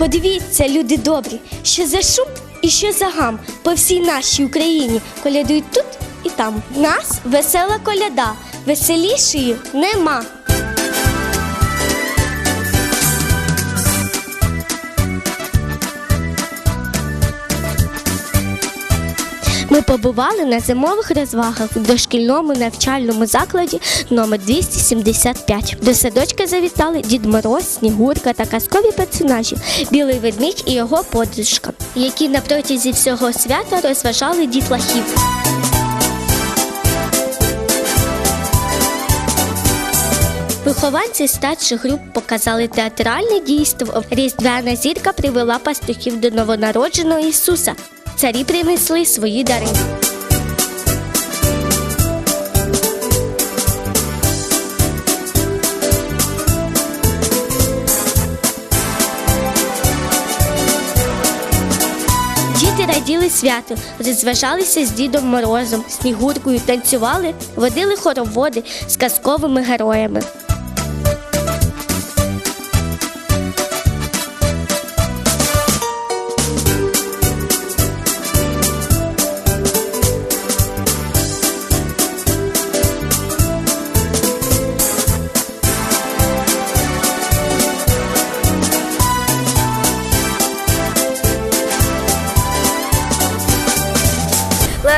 Подивіться, люди добрі, що за шум і що за гам по всій нашій Україні колядують тут і там. Нас весела коляда, веселішої нема. Ми побували на зимових розвагах в дошкільному навчальному закладі номер 275. До садочка завітали Дід Мороз, Снігурка та казкові персонажі Білий ведмідь і його подружка, які на протязі всього свята розважали дітлахів. Вихованці старших груп показали театральне дійство. Різдвяна зірка привела пастухів до новонародженого Ісуса. Царі принесли свої дари. Діти раділи святу, розважалися з Дідом Морозом, Снігуркою, танцювали, водили хороводи з казковими героями.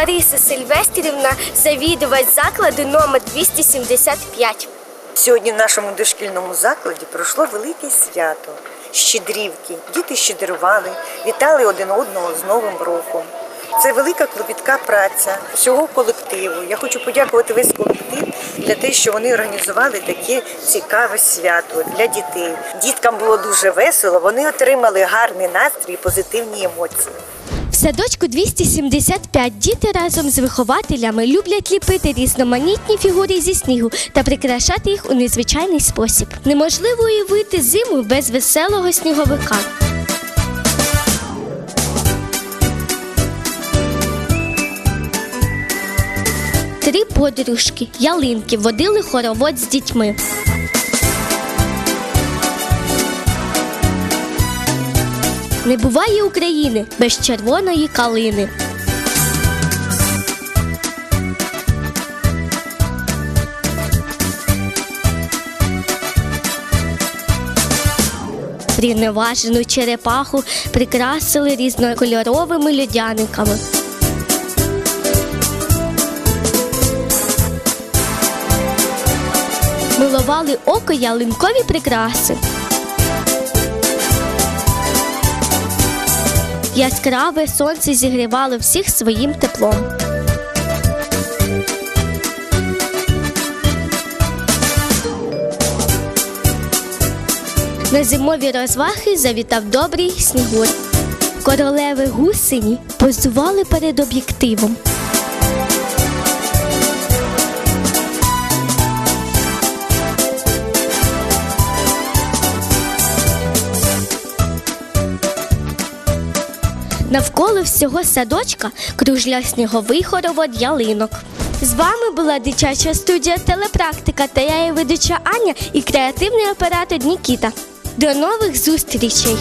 Лариса Сильвестрівна, завідувач закладу номер 275. Сьогодні в нашому дошкільному закладі пройшло велике свято. Щедрівки. Діти щедрували, вітали один одного з Новим роком. Це велика клопітка праця всього колективу. Я хочу подякувати весь колектив для те, що вони організували таке цікаве свято для дітей. Діткам було дуже весело, вони отримали гарний настрій позитивні емоції. Садочку 275 діти разом з вихователями люблять ліпити різноманітні фігури зі снігу та прикрашати їх у незвичайний спосіб. Неможливо уявити зиму без веселого сніговика. Три подружки ялинки водили хоровод з дітьми. Не буває України без червоної калини. Рівноважену черепаху прикрасили різнокольоровими льодяниками. Милували око ялинкові прикраси. Яскраве сонце зігрівало всіх своїм теплом. На зимові розваги завітав добрий снігур. Королеви гусені позували перед об'єктивом. Навколо всього садочка кружляв сніговий хоровод ялинок. З вами була дитяча студія Телепрактика та я її ведуча Аня і креативний оператор Нікіта. До нових зустрічей!